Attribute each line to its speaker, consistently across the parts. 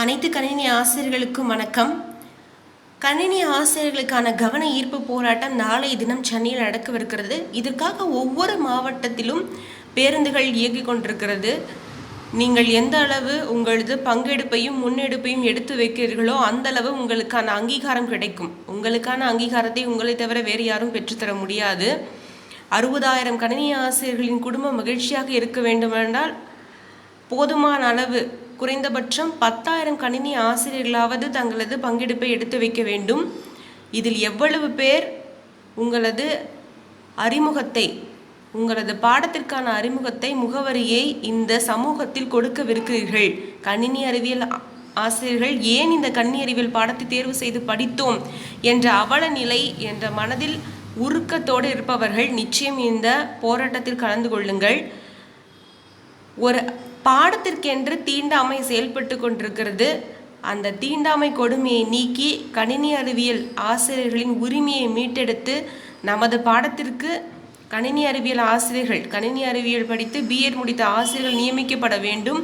Speaker 1: அனைத்து கணினி ஆசிரியர்களுக்கும் வணக்கம். கணினி ஆசிரியர்களுக்கான கவன ஈர்ப்பு போராட்டம் நாளைய தினம் சென்னையில் நடக்கவிருக்கிறது. இதற்காக ஒவ்வொரு மாவட்டத்திலும் பேருந்துகள் இயங்கிக் கொண்டிருக்கிறது. நீங்கள் எந்த அளவு உங்களது பங்கெடுப்பையும் முன்னெடுப்பையும் எடுத்து வைக்கிறீர்களோ அந்த அளவு உங்களுக்கான அங்கீகாரம் கிடைக்கும். உங்களுக்கான அங்கீகாரத்தை உங்களை தவிர வேறு யாரும் பெற்றுத்தர முடியாது. அறுபதாயிரம் கணினி ஆசிரியர்களின் குடும்பம் மகிழ்ச்சியாக இருக்க வேண்டுமென்றால் போதுமான அளவு குறைந்தபட்சம் பத்தாயிரம் கணினி ஆசிரியர்களாவது தங்களது பங்கெடுப்பை எடுத்து வைக்க வேண்டும். இதில் எவ்வளவு பேர் உங்களது அறிமுகத்தை உங்களது பாடத்திற்கான அறிமுகத்தை முகவரியை இந்த சமூகத்தில் கொடுக்கவிருக்கிறீர்கள்? கணினி அறிவியல் ஆசிரியர்கள் ஏன் இந்த கணினி அறிவியல் பாடத்தை தேர்வு செய்து படித்தோம் என்ற அவல நிலை என்ற மனதில் உருக்கத்தோடு இருப்பவர்கள் நிச்சயம் இந்த போராட்டத்தில் கலந்து கொள்ளுங்கள். ஒரு பாடத்திற்கென்று தீண்டாமை செயல்பட்டு கொண்டிருக்கிறது. அந்த தீண்டாமை கொடுமையை நீக்கி கணினி அறிவியல் ஆசிரியர்களின் உரிமையை மீட்டெடுத்து நமது பாடத்திற்கு கணினி அறிவியல் ஆசிரியர்கள் கணினி அறிவியல் படித்து பிஎட் முடித்த ஆசிரியர்கள் நியமிக்கப்பட வேண்டும்.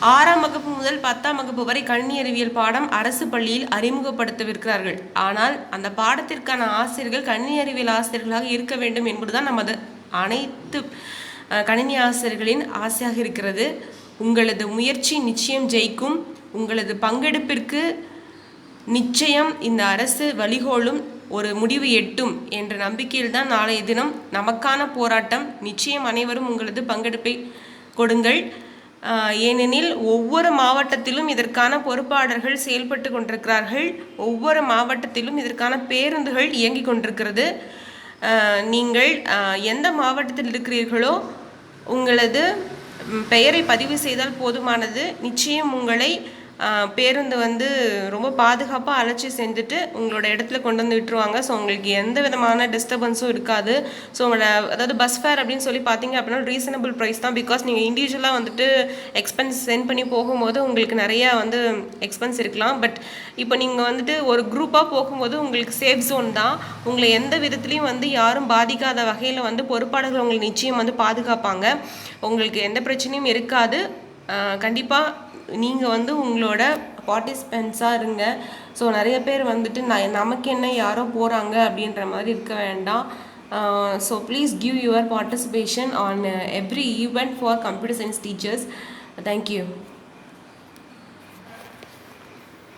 Speaker 1: ஆறாம் வகுப்பு முதல் பத்தாம் வகுப்பு வரை கணினி அறிவியல் பாடம் அரசு பள்ளியில் அறிமுகப்படுத்தவிருக்கிறார்கள். ஆனால் அந்த பாடத்திற்கான ஆசிரியர்கள் கணினி அறிவியல் ஆசிரியர்களாக இருக்க வேண்டும் என்பதுதான் நமது அனைத்து கணினி ஆசிரியர்களின் ஆசையாக இருக்கிறது. உங்களது முயற்சி நிச்சயம் ஜெயிக்கும். உங்களது பங்கெடுப்பிற்கு நிச்சயம் இந்த அரசு வழிகோலும் ஒரு முடிவு எட்டும் என்ற நம்பிக்கையில் தான் நாளைய தினம் நமக்கான போராட்டம். நிச்சயம் அனைவரும் உங்களது பங்கெடுப்பை கொடுங்கள். ஏனெனில் ஒவ்வொரு மாவட்டத்திலும் இதற்கான பொறுப்பாளர்கள் செயல்பட்டு கொண்டிருக்கிறார்கள். ஒவ்வொரு மாவட்டத்திலும் இதற்கான பேருந்துகள் இயங்கிக் கொண்டிருக்கிறது. நீங்கள் எந்த மாவட்டத்தில் இருக்கிறீர்களோ உங்களது பெயரை பதிவு செய்தால் போதுமானது. நிச்சயம் உங்களை பேருந்து வந்து ரொம்ப பாதுகாப்பாக அழைச்சி செஞ்சுட்டு உங்களோட இடத்துல கொண்டு வந்து விட்டுருவாங்க. ஸோ உங்களுக்கு எந்த விதமான டிஸ்டர்பன்ஸும் இருக்காது. ஸோ உங்களோட அதாவது பஸ் ஃபேர் அப்படின்னு சொல்லி பார்த்தீங்க அப்படின்னா ரீசனபிள் ப்ரைஸ் தான். பிகாஸ் நீங்கள் இண்டிவிஜுவலாக வந்துட்டு எக்ஸ்பென்ஸ் சென்ட் பண்ணி போகும்போது உங்களுக்கு நிறையா வந்து எக்ஸ்பென்ஸ் இருக்கலாம். பட் இப்போ நீங்கள் வந்துட்டு ஒரு குரூப்பாக போகும்போது உங்களுக்கு சேஃப் ஜோன் தான். உங்களை எந்த விதத்துலையும் வந்து யாரும் பாதிக்காத வகையில் வந்து பொறுப்பாளர்கள் உங்களை நிச்சயம் வந்து பாதுகாப்பாங்க. உங்களுக்கு எந்த பிரச்சனையும் இருக்காது. கண்டிப்பாக நீங்கள் வந்து உங்களோட பார்ட்டிசிபென்ட்ஸாக இருங்க. ஸோ நிறைய பேர் வந்துட்டு நான் நமக்கு என்ன யாரோ போகிறாங்க அப்படின்ற மாதிரி இருக்க வேண்டாம். So please give your participation on every event for computer science teachers thank you